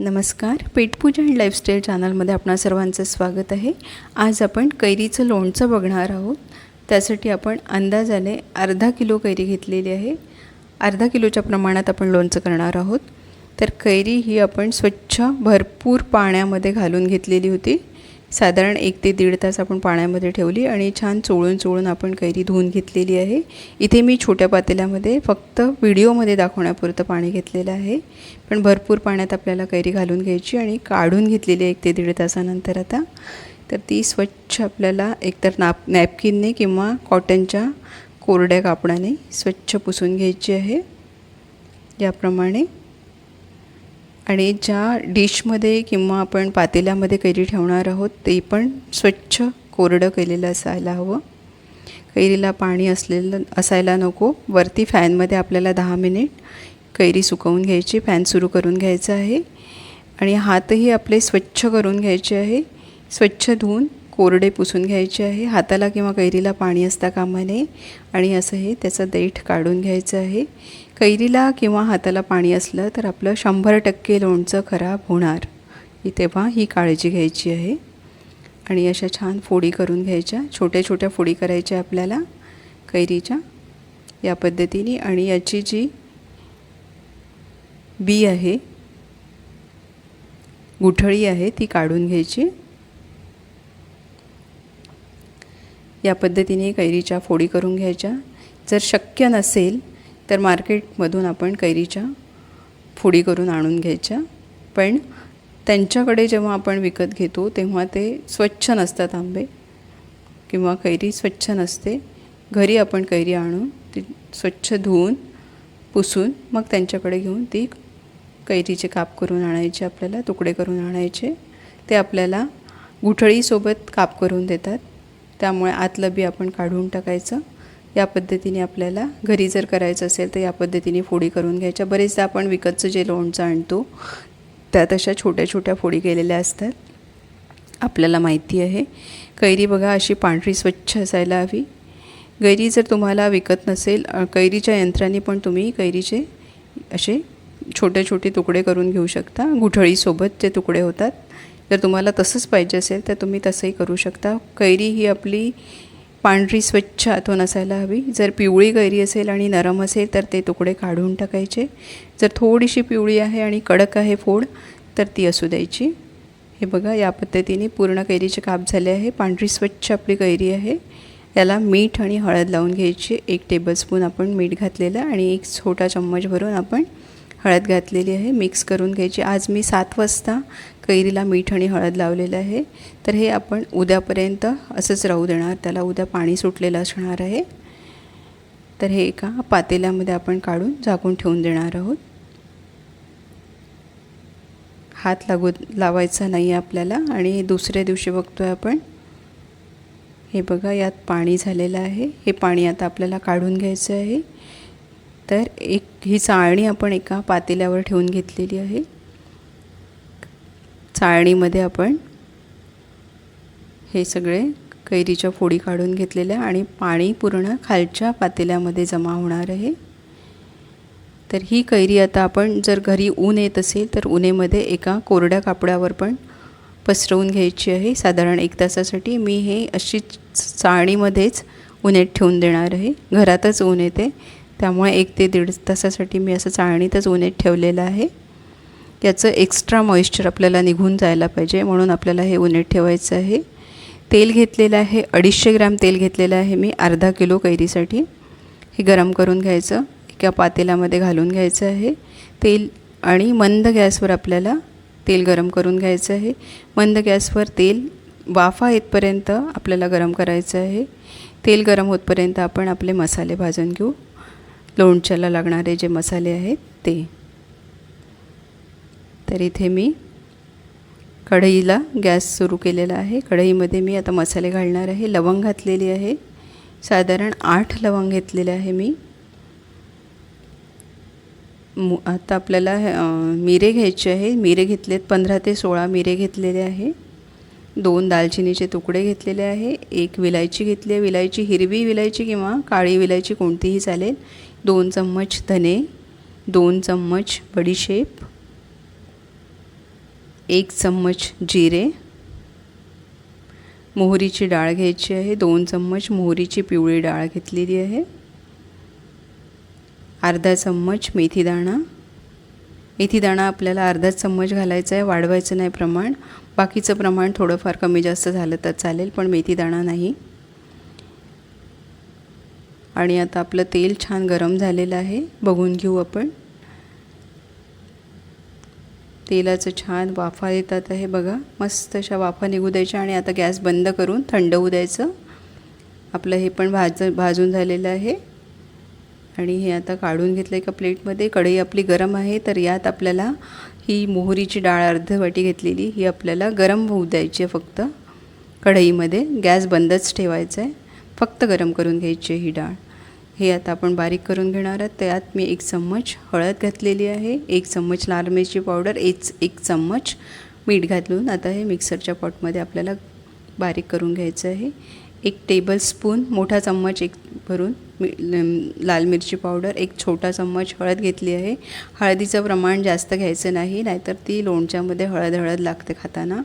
नमस्कार. पेटपूजा and lifestyle चॅनलमध्ये आपणा सर्वांचं स्वागत आहे. आज आपण कैरीचं लोणचं बघणार आहोत. त्यासाठी आपण अंदाजाने अर्धा किलो कैरी घेतलेली आहे. अर्धा किलोच्या प्रमाणात आपण लोणचं करणार आहोत. तर कैरी ही आपण स्वच्छ भरपूर पाण्यामध्ये घालून घेतलेली होती. साधारण एक ते दीड तास आपण पाण्यामध्ये ठेवली आणि छान चोळून चोळून आपण कैरी धुवून घेतलेली आहे. इथे मी छोट्या पातेल्यामध्ये फक्त व्हिडिओमध्ये दाखवण्यापुरतं पाणी घेतलेलं आहे. पण भरपूर पाण्यात आपल्याला कैरी घालून घ्यायची आणि काढून घेतलेली आहे एक ते दीड तासानंतर आता. तर ती स्वच्छ आपल्याला एकतर नाप नॅपकिनने किंवा कॉटनच्या कोरड्या कापडाने स्वच्छ पुसून घ्यायची आहे. याप्रमाणे आणि ज्या डिशमध्ये किंवा आपण पातेल्यामध्ये कैरी ठेवणार आहोत ते पण स्वच्छ कोरडं केलेलं असायला हवं. कैरीला पाणी असलेलं असायला नको. वरती फॅनमध्ये आपल्याला दहा मिनिट कैरी सुकवून घ्यायची. फॅन सुरू करून घ्यायचा आहे. आणि हातही आपले स्वच्छ करून घ्यायचे आहे. स्वच्छ धुवून कोरडे पुसून घ्यायचे आहे. हाताला किंवा कैरीला पाणी असता कामा नये. आणि असं हे त्याचं देठ काढून घ्यायचं आहे. कैरीला किंवा हाताला पाणी असलं तर आपलं शंभर टक्के लोणचं खराब होणार. ही तेव्हा ही काळजी घ्यायची आहे. आणि अशा छान फोडी करून घ्यायच्या. छोट्या छोट्या फोडी करायच्या आपल्याला कैरीच्या. या पद्धतीने आणि याची जी बी आहे गुठळी आहे ती काढून घ्यायची. या पद्धतीने कैरीच्या फोडी करून घ्यायच्या. जर शक्य नसेल तर मार्केटमधून आपण कैरीच्या फोडी करून आणून घ्यायच्या. पण त्यांच्याकडे जेव्हा आपण विकत घेतो तेव्हा ते स्वच्छ नसतात आंबे. किंवा कैरी स्वच्छ नसते. घरी आपण कैरी आणून ती स्वच्छ धुवून पुसून मग त्यांच्याकडे घेऊन ती कैरीचे काप करून आणायचे आपल्याला तुकडे करून आणायचे. ते आपल्याला गुठळीसोबत काप करून देतात. त्यामुळे आतलं बी आपण काढून टाकायचं. या पद्धतीने आपल्याला घरी जर करायचं असेल तर या पद्धतीने फोडी करून घ्यायच्या. बरेचदा आपण विकतचं जे लोणचं आणतो त्यात अशा छोट्या छोट्या फोडी केलेल्या असतात. आपल्याला माहिती आहे. कैरी बघा अशी पांढरी स्वच्छ असायला हवी. कैरी जर तुम्हाला विकत नसेल कैरीच्या यंत्राने पण तुम्ही कैरीचे असे छोटे छोटे तुकडे करून घेऊ शकता. गुठळीसोबत जे तुकडे होतात जर तुम्हाला तसंच पाहिजे असेल तर तुम्ही तसंही करू शकता. कैरी ही आपली पांढरी स्वच्छ आतून असायला हवी. जर पिवळी कैरी असेल आणि नरम असेल तर ते तुकडे काढून टाकायचे. जर थोडीशी पिवळी आहे आणि कडक आहे फोड तर ती असू द्यायची. हे बघा या पद्धतीने पूर्ण कैरीचे काप झाले आहे. पांढरी स्वच्छ आपली कैरी आहे. याला मीठ आणि हळद लावून घ्यायची. एक टेबलस्पून आपण मीठ घातलेलं आणि एक छोटा चम्मच भरून आपण हळद घातलेली आहे मिक्स करून घ्यायची. आज मी सात वाजता कैरीला मीठ आणि हळद लावलेलं आहे. तर हे आपण उद्यापर्यंत असंच राहू देणार. त्याला उद्या पाणी सुटलेलं असणार आहे. तर हे एका पातेल्यामध्ये आपण काढून झाकून ठेवून देणार आहोत. हात लागू लावायचा नाही आहे आपल्याला. आणि दुसऱ्या दिवशी बघतो आहे आपण. हे बघा यात पाणी झालेलं आहे. हे पाणी आता आपल्याला काढून घ्यायचं आहे. तर एक ही चाळणी आपण एका पातेल्यावर ठेवून घेतलेली आहे. चाळणीमध्ये आपण हे सगळे कैरीच्या फोडी काढून घेतलेल्या आणि पाणी पूर्ण खालच्या पातेल्यामध्ये जमा होणार आहे. तर ही कैरी आता आपण जर घरी ऊन येत असेल तर उन्हेमध्ये एका कोरड्या कापडावर पण पसरवून घ्यायची आहे. साधारण एक तासासाठी मी हे अशी चाळणीमध्येच उन्हेत ठेवून देणार आहे. घरातच ऊन येते. त्यामुळे एक ते दीड तासासाठी मी असं चाळणीतच उन्हेत ठेवलेलं आहे. याचं एक्स्ट्रा मॉइश्चर आपल्याला निघून जायला पाहिजे म्हणून आपल्याला हे उन्हेत ठेवायचं आहे. तेल घेतलेलं आहे अडीचशे ग्रॅम तेल घेतलेलं आहे मी अर्धा किलो कैरीसाठी. हे गरम करून घ्यायचं एका पातेल्यामध्ये घालून घ्यायचं आहे. तेल आणि मंद गॅसवर आपल्याला तेल गरम करून घ्यायचं आहे. मंद गॅसवर तेल वाफा येतपर्यंत आपल्याला गरम करायचं आहे. तेल गरम होतपर्यंत आपण आपले मसाले भाजून घेऊ. लोणच्याला लागणारे जे मसाले आहेत ते. तर इथे मी कढईला गॅस सुरू केलेला आहे. कढईमध्ये मी आता मसाले घालणार आहे. लवंग घातलेली आहे. साधारण आठ लवंग घेतलेले आहे मी. मु आता आपल्याला मिरे घ्यायचे आहे. मिरे घेतलेत पंधरा ते सोळा मिरे घेतलेले आहे. दोन दालचिनीचे तुकडे घेतलेले आहे. एक विलायची घेतली आहे. विलायची हिरवी विलायची किंवा काळी विलायची कोणतीही चालेल. दोन चम्मच धने दोन चम्मच बडीशेप एक चम्मच जिरे. मोहरीची डाळ घ्यायची आहे. दोन चम्मच मोहरीची पिवळी डाळ घेतलेली आहे. अर्धा चम्मच मेथीदाणा मेथीदाणा आपल्याला अर्धा चम्मच घालायचा आहे. वाढवायचं नाही प्रमाण. बाकीचं प्रमाण थोडंफार कमी जास्त झालं तर चालेल पण मेथीदाणा नाही. आणि आता आपलं तेल छान गरम झालेलं आहे. बघून घेऊ आपण. तेलाचं छान वाफा येतात आहे बघा. मस्त अशा वाफा निघू द्यायच्या आणि आता गॅस बंद करून थंड होऊ द्यायचं. आपलं हे पण भाज भाजून झालेलं आहे. आणि हे आता काढून घेतलं एका प्लेटमध्ये. कढई आपली गरम आहे तर यात आपल्याला ही मोहरीची डाळ अर्ध वाटी घेतलेली. ही आपल्याला गरम होऊ द्यायची आहे फक्त. कढईमध्ये गॅस बंदच ठेवायचा आहे. फक्त गरम करून घ्यायची आहे ही डाळ. हे आता आपण बारीक करून घेणार आहोत. त्यात मी एक चम्मच हळद घातलेली आहे. एक चम्मच लाल मिरची पावडर एक एक चम्मच मीठ घालून आता हे मिक्सरच्या पॉटमध्ये आपल्याला बारीक करून घ्यायचं आहे. एक टेबलस्पून मोठा चम्मच एक भरून मी लाल मिरची पावडर एक छोटा चम्मच हळद घेतली आहे. हळदीचं प्रमाण जास्त घ्यायचं नाही नाहीतर ती लोणच्यामध्ये हळद हळद लागते खाताना.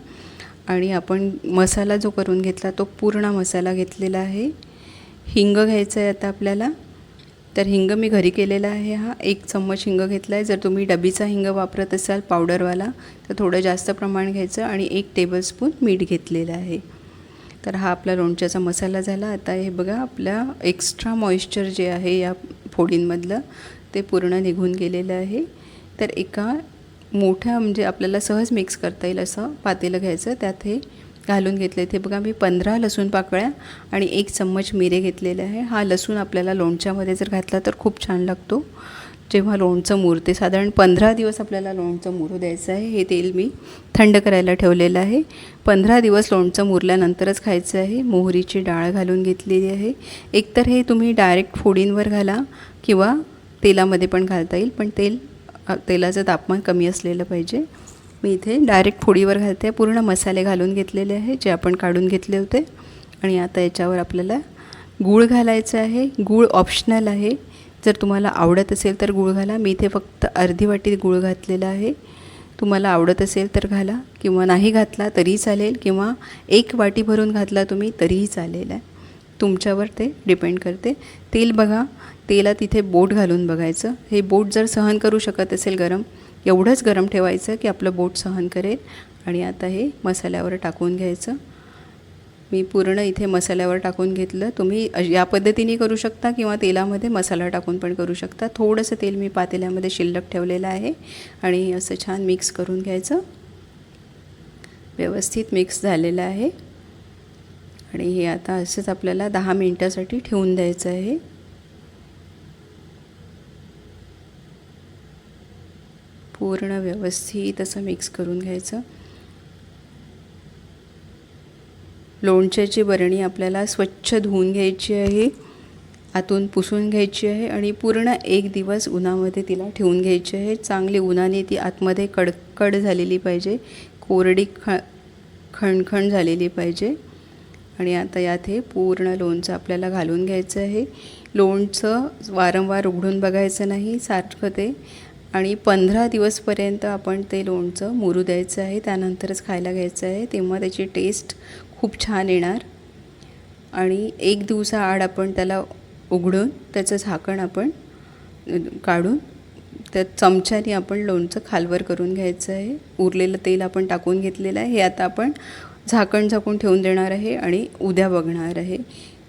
आणि आपण मसाला जो करून घेतला तो पूर्ण मसाला घेतलेला आहे. हिंग घ्यायचं आहे आता आपल्याला. तर हिंग मी घरी केलेला आहे हा. एक चम्मच हिंग घेतला आहे जर तुम्ही डबीचा हिंग वापरत असाल पावडरवाला तर थोडं जास्त प्रमाण घ्यायचं आणि एक टेबलस्पून मीठ घेतलेलं आहे. तर हा आपला लोणच्याचा मसाला झाला. आता हे बघा आपल्या एक्स्ट्रा मॉइश्चर जे आहे या फोडींमधलं ते पूर्ण निघून गेलेलं आहे. तर एका मोठ्या म्हणजे आपल्याला सहज मिक्स करता येईल असं पातेलं घ्यायचं. त्यात हे घालून घेतले ते बघा मी पंधरा लसूण पाकळ्या आणि एक चम्मच मिरे घेतलेले आहे. हा लसूण आपल्याला लोणच्यामध्ये जर घातला तर खूप छान लागतो. जेव्हा लोणचं मुरते साधारण पंधरा दिवस आपल्याला लोणचं मुरू द्यायचं आहे हे तेल मी थंड करायला ठेवलेलं आहे. पंधरा दिवस लोणचं मुरल्यानंतरच खायचं आहे. मोहरीची डाळ घालून घेतलेली आहे. एकतर हे तुम्ही डायरेक्ट फोडींवर घाला किंवा तेलामध्ये पण घालता येईल पण तेल तेलाचं तापमान कमी असलेलं पाहिजे. मी इथे डायरेक्ट फोडीवर घालते. पूर्ण मसाले घालून घेतलेले आहे जे आपण काढून घेतले होते. आणि आता याच्यावर आपल्याला गूळ घालायचं आहे. गूळ ऑप्शनल आहे. जर तुम्हाला आवडत असेल तर गूळ घाला. मी इथे फक्त अर्धी वाटी गूळ घातलेला आहे. तुम्हाला आवडत असेल तर घाला. किंवा नाही घातला तरीही चालेल. किंवा एक वाटी भरून घातला तुम्ही तरीही चालेल आहे. तुमच्यावर ते डिपेंड करते. तेल बघा. तेलात इथे बोट घालून बघायचं. हे बोट जर सहन करू शकत असेल गरम एवढंच गरम ठेवायचं की आपलं बोट सहन करेल. आणि आता हे मसाल्यावर टाकून घ्यायचं. मी पूर्ण इथे मसाल्यावर टाकून घेतलं. तुम्ही या पद्धतीने करू शकता किंवा तेलामध्ये मसाला टाकून पण करू शकता. थोडंसं तेल मी पातेल्यामध्ये शिल्लक ठेवलेलं आहे. आणि असं छान मिक्स करून घ्यायचं. व्यवस्थित मिक्स झालेलं आहे. आणि हे आता असंच आपल्याला दहा मिनटासाठी ठेवून द्यायचं आहे. पूर्ण व्यवस्थित असं मिक्स करून घ्यायचं. लोणच्याची बरणी आपल्याला स्वच्छ धुवून घ्यायची आहे. आतून पुसून घ्यायची आहे आणि पूर्ण एक दिवस उन्हामध्ये तिला ठेवून घ्यायची आहे. चांगली उन्हाने ती आतमध्ये कडकड झालेली पाहिजे. कोरडी ख खणखण झालेली पाहिजे. आणि आता यात हे पूर्ण लोणचं आपल्याला घालून घ्यायचं आहे. लोणचं वारंवार उघडून बघायचं नाही सारखं ते. आणि पंधरा दिवसपर्यंत आपण ते लोणचं मुरू द्यायचं आहे त्यानंतरच खायला घ्यायचं आहे तेव्हा त्याची टेस्ट खूप छान येणार. आणि एक दिवसाआड आपण त्याला उघडून त्याचं झाकण आपण काढून त्या चमच्याने आपण लोणचं खालवर करून घ्यायचं आहे. उरलेलं तेल आपण टाकून घेतलेलं आहे. हे आता आपण झाकण झाकून ठेवून देणार आहे आणि उद्या बघणार आहे.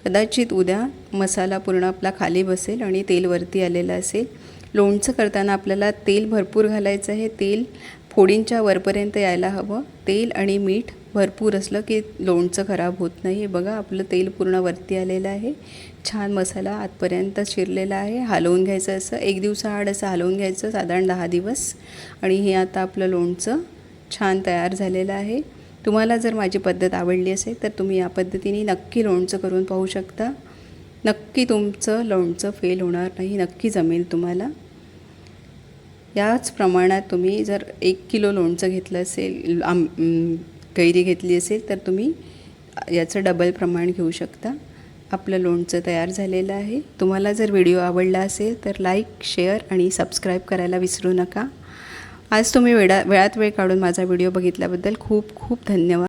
कदाचित उद्या मसाला पूर्ण आपला खाली बसेल आणि तेल वरती आलेलं असेल. लोणचं करताना आपल्याला तेल भरपूर घालायचं आहे. तेल फोडींच्या वरपर्यंत यायला हवं. तेल आणि मीठ भरपूर असलं की लोणचं खराब होत नाही हे बघा आपलं तेल पूर्ण वरती आलेलं आहे. छान मसाला आतपर्यंत शिरलेला आहे. हलवून घ्यायचं असं. एक दिवसाआड असं हलवून घ्यायचं साधारण दहा दिवस. आणि हे आता आपलं लोणचं छान तयार झालेलं आहे. तुम्हाला जर माझी पद्धत आवडली असेल तर तुम्ही या पद्धतीने नक्की लोणचं करून पाहू शकता. नक्की तुमचं लोणचं फेल होणार नाही. नक्की जमेल तुम्हाला. याच प्रमाणात तुम्ही जर एक किलो लोणचं घेतलं असेल आम कैरी घेतली असेल तर तुम्ही याचं डबल प्रमाण घेऊ शकता. आपलं लोणचं तयार झालेलं आहे. तुम्हाला जर व्हिडिओ आवडला असेल तर लाईक शेअर आणि सबस्क्राईब करायला विसरू नका. आज तुम्ही वेळा वेळात वेळ काढून माझा व्हिडिओ बघितल्याबद्दल खूप खूप धन्यवाद.